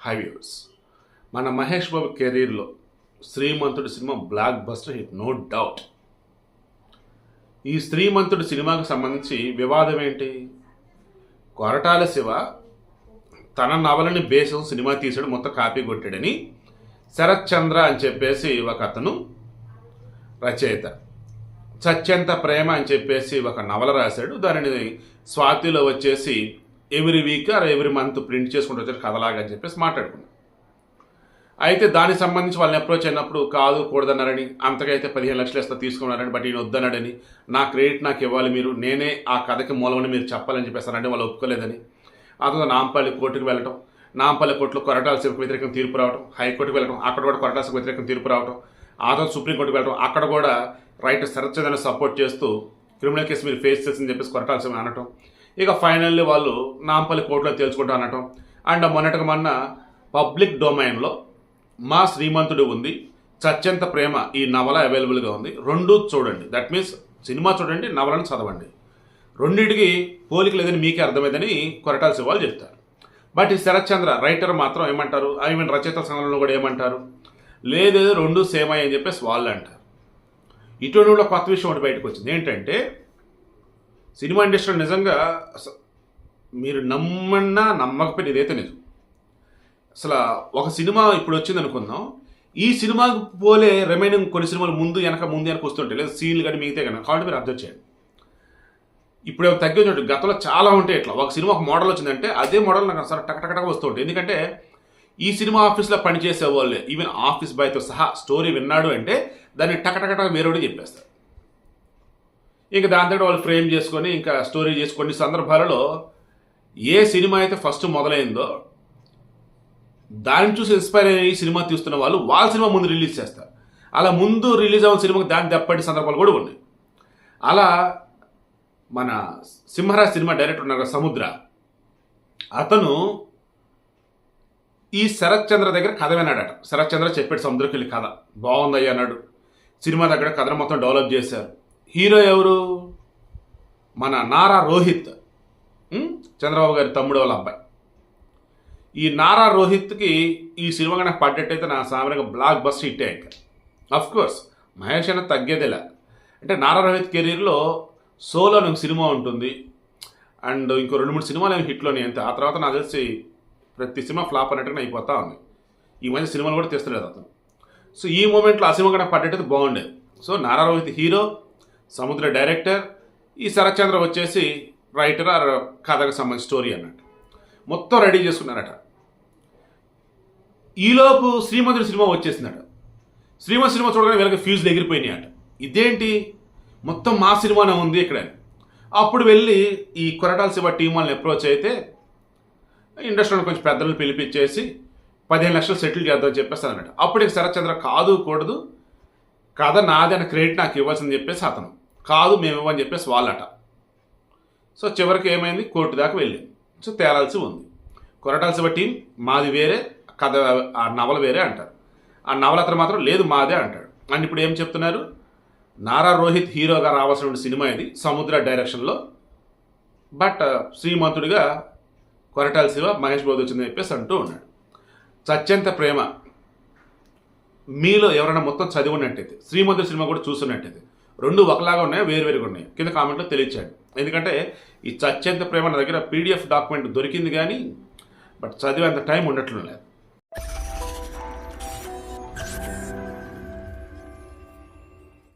హైవ్యూస్ మన మహేష్ బాబు కెరీర్లో Srimanthudu cinema blockbuster hit no doubt ఈ శ్రీమంతుడు సినిమాకు సంబంధించి వివాదం ఏంటి? కొరటాల శివ తన నవలని బేసం సినిమా తీసాడు మొత్తం కాపీ కొట్టాడని శరత్ చంద్ర అని చెప్పేసి ఒక అతను రచయిత. సత్యంత ప్రేమ అని చెప్పేసి ఒక నవల రాశాడు. దానిని స్వాతిలో వచ్చేసి every week or every month print చేసుకుంటూ వచ్చారు కథలాగా అని చెప్పేసి మాట్లాడుకున్నాం. అయితే దానికి సంబంధించి వాళ్ళని అప్రోచ్ అయినప్పుడు కాదు కూడదన్నారని అంతకైతే పదిహేను లక్షలు ఇస్తా తీసుకున్నారని బట్ ఈయన వద్దన్నాడని నా క్రెడిట్ నాకు ఇవ్వాలి మీరు నేనే ఆ కథకి మూలమని మీరు చెప్పాలని చెప్పేస్తారంటే వాళ్ళు ఒప్పుకోలేదని. ఆ తర్వాత నాంపల్లి కోర్టుకు వెళ్ళటం నాంపల్లి కోర్టులో కొరటాల శివకు వ్యతిరేకం తీర్పు రావడం హైకోర్టుకు వెళ్ళడం అక్కడ కూడా కొరటాల శివకు వ్యతిరేకం తీర్పు రావడం ఆ తర్వాత సుప్రీంకోర్టుకు వెళ్ళడం అక్కడ కూడా రైట్ శరత్చంద్రని సపోర్ట్ చేస్తూ క్రిమినల్ కేసు మీరు ఫేస్ చేసిందని చెప్పేసి కొరటాల శివ అనటం ఇక ఫైనల్లీ వాళ్ళు నాంపల్లి కోర్టులో తేల్చుకుంటా అనటం. అండ్ మొన్నటికి మొన్న పబ్లిక్ డొమైన్లో మా శ్రీమంతుడు ఉంది. చచ్చంత ప్రేమ ఈ నవల అవైలబుల్గా ఉంది. రెండు చూడండి. దట్ మీన్స్ సినిమా చూడండి నవలను చదవండి. రెండింటికి పోలిక లేదని మీకే అర్థమైందని కొరటాల శివాలు చెప్తారు. బట్ ఈ శరత్ చంద్ర రైటర్ మాత్రం ఏమంటారు? ఐ మీన్ రచయిత సంఘంలో కూడా ఏమంటారు? లేదు రెండు సేమ్ అని చెప్పేసి వాళ్ళు అంటారు ఇటువంటి కూడా కొత్త విషయం ఒకటి బయటకు వచ్చింది. ఏంటంటే సినిమా ఇండస్ట్రీలో నిజంగా మీరు నమ్మన్నా నమ్మకపోయినా ఇదైతే నిజం. అసలు ఒక సినిమా ఇప్పుడు వచ్చింది అనుకుందాం. ఈ సినిమాకు పోలే రిమైనింగ్ కొన్ని సినిమాలు ముందు వెనక ముందు వెనక వస్తుంటాయి. లేదా సీన్లు కానీ మిగితే కానీ కాబట్టి మీరు అర్థం చేయండి. ఇప్పుడు ఏమో తగ్గించండి గతంలో చాలా ఉంటాయి ఇట్లా. ఒక సినిమా ఒక మోడల్ వచ్చిందంటే అదే మోడల్ నాకు అసలు టకటకటక వస్తూ ఉంటాయి ఎందుకంటే ఈ సినిమా ఆఫీస్లో పనిచేసే వాళ్ళే. ఈవెన్ ఆఫీస్ బాయ్తో సహా స్టోరీ విన్నాడు అంటే దాన్ని టకటకటక వేరేవాడు చెప్పేస్తారు. ఇంకా దాంతో వాళ్ళు ఫ్రేమ్ చేసుకొని ఇంకా స్టోరీ చేసి కొన్ని సందర్భాలలో ఏ సినిమా అయితే ఫస్ట్ మొదలైందో దాన్ని చూసి ఇన్స్పైర్ అయ్యి ఈ సినిమా తీస్తున్న వాళ్ళు వాళ్ళ సినిమా ముందు రిలీజ్ చేస్తారు. అలా ముందు రిలీజ్ అవ్వని సినిమాకి దాన్ని దప్పటి సందర్భాలు కూడా ఉన్నాయి. అలా మన సింహరాజ్ సినిమా డైరెక్టర్ ఉన్నారు సముద్ర. అతను ఈ శరత్ చంద్ర దగ్గర కథ విన్నాడట. శరత్ చంద్ర చెప్పాడు సముద్రకి వెళ్ళి కథ. బాగుందయ్య అన్నాడు. సినిమా దగ్గర కథను మొత్తం డెవలప్ చేశారు. హీరో ఎవరు? మన నారా రోహిత్. చంద్రబాబు గారి తమ్ముడు వాళ్ళ అబ్బాయి. ఈ నారా రోహిత్కి ఈ సినిమా కనుక పడ్డట్టయితే నా సామాన్యంగా బ్లాక్ బస్ హిట్ ఇంకా. అఫ్ కోర్స్ మహేష్ అన్న తగ్గేదిలా అంటే నారా రోహిత్ కెరీర్లో సోలో అని సినిమా ఉంటుంది. అండ్ ఇంకో రెండు మూడు సినిమాలు ఏమి హిట్లోనే అంతే. ఆ తర్వాత నాకు తెలిసి ప్రతి సినిమా ఫ్లాప్ అన్నట్టుగా అయిపోతా ఉంది. ఈ మధ్య సినిమాలు కూడా తెస్తలేదు అతను. సో ఈ మూమెంట్లో ఆ సినిమా కనుక పడ్డట్టయితే బాగుండేది. So Nara Rohit hero Samudra director ఈ శరత్చంద్ర వచ్చేసి రైటర్ ఆర్ కథకు సంబంధించిన స్టోరీ అన్నట్టు. మొత్తం రెడీ చేసుకున్నారట. ఈలోపు శ్రీమంతుడి సినిమా వచ్చేసిందట. శ్రీమంత్ సినిమా చూడగానే వీళ్ళకి ఫ్యూజ్ ఎగిరిపోయినాయి అట ఇదేంటి? మొత్తం మా సినిమానే ఉంది ఇక్కడ అప్పుడు వెళ్ళి ఈ కొరటాల శివ టీం వాళ్ళని అప్రోచ్ అయితే ఇండస్ట్రీలో కొంచెం పెద్దలను పిలిపించేసి పదిహేను లక్షలు సెటిల్ చేద్దామని చెప్పేసి అన్నట్టు అప్పుడు ఇక శరత్చంద్ర కాదు కూడదు. కథ నాది అని క్రెడిట్ నాకు ఇవ్వాల్సింది చెప్పేసి అతను. కాదు మేము చెప్పేసి వాళ్ళట. సో చివరికి ఏమైంది? కోర్టు దాకా వెళ్ళింది. సో తేలాల్సి ఉంది. కొరటాల్సి బట్టి మాది వేరే కథ ఆ నవల వేరే అంటారు. ఆ నవల అతను మాత్రం లేదు మాదే అంటాడు. అండ్ ఇప్పుడు ఏం చెప్తున్నారు? నారా రోహిత్ హీరోగా రావాల్సిన సినిమా ఇది సముద్ర డైరెక్షన్లో. బట్ శ్రీమంతుడిగా కొరటాల శివ మహేష్ బాబు వచ్చిందని చెప్పేసి అంటూ ఉన్నాడు. సత్యంత ప్రేమ. మీలో ఎవరైనా మొత్తం చదివి ఉన్నట్టయితే శ్రీమంతుడి సినిమా కూడా చూస్తున్నట్టయితే రెండు ఒకలాగా ఉన్నాయి వేరువేరుగా ఉన్నాయి. కింద కామెంట్లో తెలియచాడు ఎందుకంటే ఈ చచ్చేంత ప్రేమ నా దగ్గర పీడిఎఫ్ డాక్యుమెంట్ దొరికింది కానీ బట్ చదివేంత టైం ఉండట్లేదు.